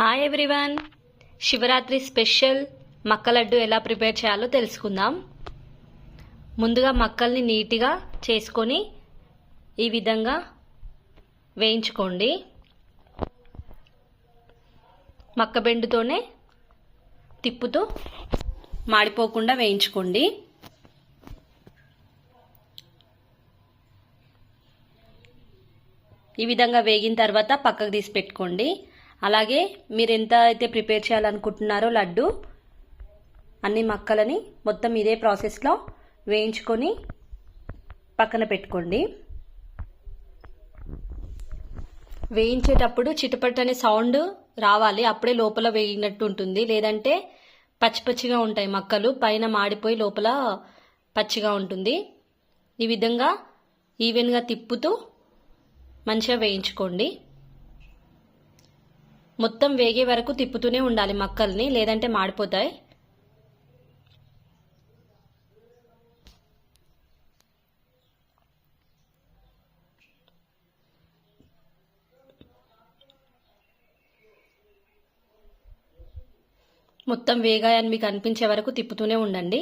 Hi everyone Shivaratri special మక్క లడ్డు ఎలా prepare చేయాలో తెలుసుకుందాం. ముందుగా మక్కల్ని నీట్గా చేసుకొని ఈ విధంగా వేయించుకోండి. మక్క బెండుతోనే తిప్పుతూ మాడిపోకుండా వేయించుకోండి. ఈ విధంగా వేగిన తర్వాత పక్కకు తీసి పెట్టుకోండి. అలాగే మీరు ఎంత అయితే ప్రిపేర్ చేయాలనుకుంటున్నారో లడ్డు అన్ని మక్కలని మొత్తం ఇదే ప్రాసెస్లో వేయించుకొని పక్కన పెట్టుకోండి. వేయించేటప్పుడు చిటపట్ అనే సౌండ్ రావాలి అప్పుడే లోపల వేయినట్టు ఉంటుంది. లేదంటే పచ్చి పచ్చిగా ఉంటాయి మక్కలు పైన మాడిపోయి లోపల పచ్చిగా ఉంటుంది. ఈ విధంగా ఈవెన్గా తిప్పుతూ మంచిగా వేయించుకోండి. మొత్తం వేగే వరకు తిప్పుతూనే ఉండాలి మక్కల్ని లేదంటే మాడిపోతాయి. మొత్తం వేగాయని మీకు అనిపించే వరకు తిప్పుతూనే ఉండండి.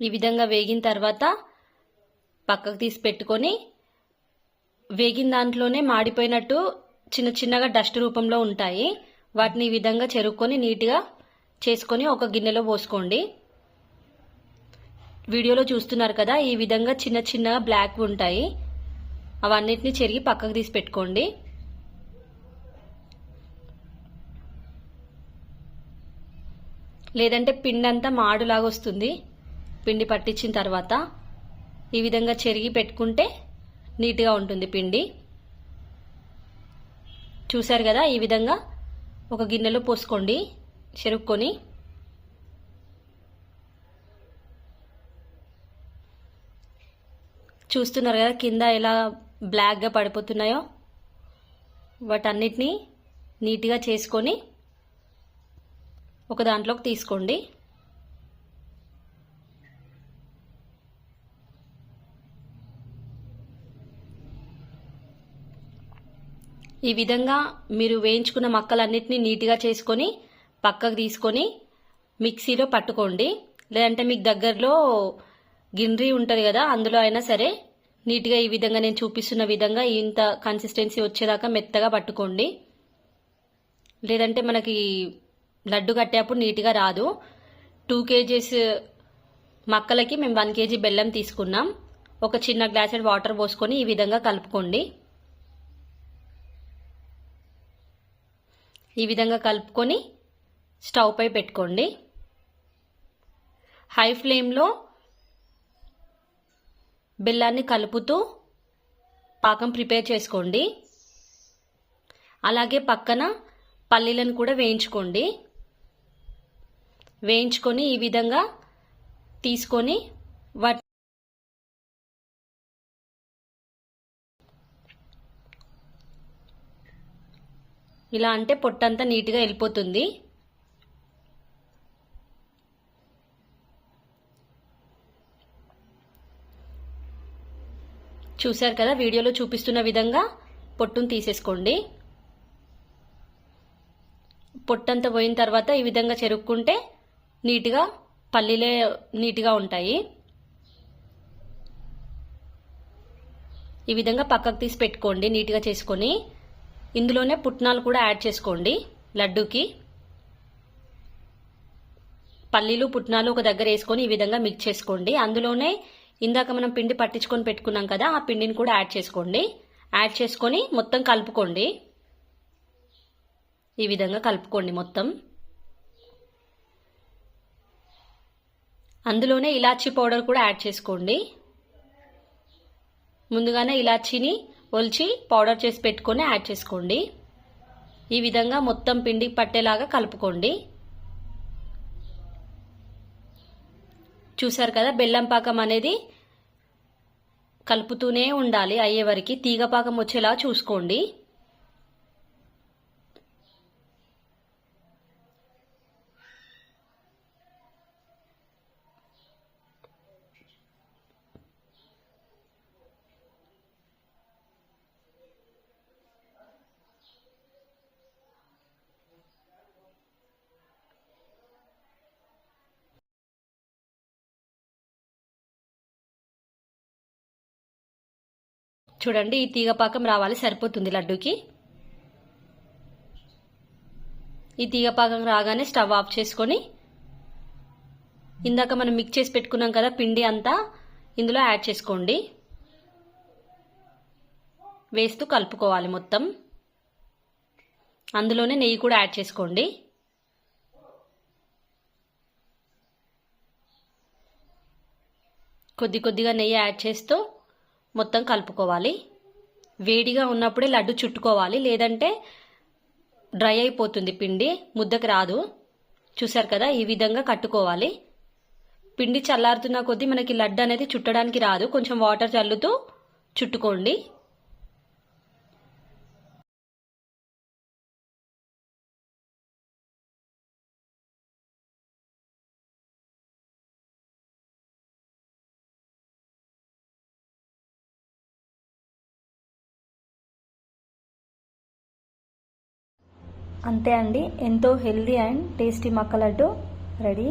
ఈ విధంగా వేగిన తర్వాత పక్కకు తీసి పెట్టుకొని వేగిన దాంట్లోనే మాడిపోయినట్టు చిన్న చిన్నగా డస్ట్ రూపంలో ఉంటాయి. వాటిని ఈ విధంగా చెరుక్కొని నీట్గా చేసుకొని ఒక గిన్నెలో పోసుకోండి. వీడియోలో చూస్తున్నారు కదా ఈ విధంగా చిన్న చిన్నగా బ్లాక్ ఉంటాయి. అవన్నిటిని చెరిగి పక్కకు తీసి పెట్టుకోండి. లేదంటే పిండి అంతా మాడులాగా వస్తుంది. పిండి పట్టించిన తర్వాత ఈ విధంగా చెరిగి పెట్టుకుంటే నీట్గా ఉంటుంది పిండి. చూశారు కదా ఈ విధంగా ఒక గిన్నెలో పోసుకోండి చెరుక్కొని. చూస్తున్నారు కదా కింద ఎలా బ్లాక్గా పడిపోతున్నాయో? వాటన్నిటినీ నీట్గా చేసుకొని ఒక దాంట్లోకి తీసుకోండి. ఈ విధంగా మీరు వేయించుకున్న మక్కలన్నిటినీ నీట్గా చేసుకొని పక్కకు తీసుకొని మిక్సీలో పట్టుకోండి. లేదంటే మీకు దగ్గరలో గిన్నె ఉంటుంది కదా అందులో అయినా సరే నీట్గా ఈ విధంగా నేను చూపిస్తున్న విధంగా ఇంత కన్సిస్టెన్సీ వచ్చేదాకా మెత్తగా పట్టుకోండి. లేదంటే మనకి లడ్డు కట్టేప్పుడు నీట్గా రాదు. టూ కేజీస్ మక్కలకి మేము వన్ కేజీ బెల్లం తీసుకున్నాం. ఒక చిన్న గ్లాసెడ్ వాటర్ పోసుకొని ఈ విధంగా కలుపుకోండి. ఈ విధంగా కలుపుకొని స్టవ్ పై పెట్టుకోండి. హై ఫ్లేమ్లో బెల్లాన్ని కలుపుతూ పాకం ప్రిపేర్ చేసుకోండి. అలాగే పక్కన పల్లీలను కూడా వేయించుకోండి. వేయించుకొని ఈ విధంగా తీసుకొని వాటి ఇలా అంటే పొట్టంతా నీట్గా వెళ్ళిపోతుంది. చూశారు కదా వీడియోలో చూపిస్తున్న విధంగా పొట్టును తీసేసుకోండి. పొట్టంతా పోయిన తర్వాత ఈ విధంగా చెరుక్కుంటే నీట్గా పల్లీలే నీట్గా ఉంటాయి. ఈ విధంగా పక్కకు తీసి పెట్టుకోండి నీట్గా చేసుకొని. ఇందులోనే పుట్నాలు కూడా యాడ్ చేసుకోండి. లడ్డూకి. పల్లీలు పుట్నాలు ఒక దగ్గర వేసుకొని ఈ విధంగా మిక్స్ చేసుకోండి. అందులోనే ఇందాక మనం పిండి పట్టించుకొని పెట్టుకున్నాం కదా ఆ పిండిని కూడా యాడ్ చేసుకోండి. యాడ్ చేసుకొని మొత్తం కలుపుకోండి. ఈ విధంగా కలుపుకోండి మొత్తం. అందులోనే ఇలాచీ పౌడర్ కూడా యాడ్ చేసుకోండి. ముందుగానే ఇలాచీని ఒలిచి పౌడర్ చేసి పెట్టుకొని యాడ్ చేసుకోండి. ఈ విధంగా మొత్తం పిండి పట్టేలాగా కలుపుకోండి. చూసారు కదా బెల్లం పాకం అనేది కలుపుతూనే ఉండాలి అయ్యే తీగ పాకం వచ్చేలా చూసుకోండి. చూడండి ఈ తీగ పాకం రావాలి సరిపోతుంది లడ్డూకి. ఈ తీగ పాకం రాగానే స్టవ్ ఆఫ్ చేసుకొని ఇందాక మనం మిక్స్ చేసి పెట్టుకున్నాం కదా పిండి అంతా ఇందులో యాడ్ చేసుకోండి. వేస్తూ కలుపుకోవాలి మొత్తం. అందులోనే నెయ్యి కూడా యాడ్ చేసుకోండి. కొద్ది కొద్దిగా నెయ్యి యాడ్ చేస్తూ మొత్తం కలుపుకోవాలి. వేడిగా ఉన్నప్పుడే లడ్డు చుట్టుకోవాలి. లేదంటే డ్రై అయిపోతుంది పిండి ముద్దకు రాదు. చూసారు కదా ఈ విధంగా కట్టుకోవాలి. పిండి చల్లారుతున్న కొద్దీ మనకి లడ్డు అనేది చుట్టడానికి రాదు. కొంచెం వాటర్ చల్లుతూ చుట్టుకోండి. అంతే అండి. ఎంతో హెల్దీ అండ్ టేస్టీ మక్క లడ్డు. రెడీ?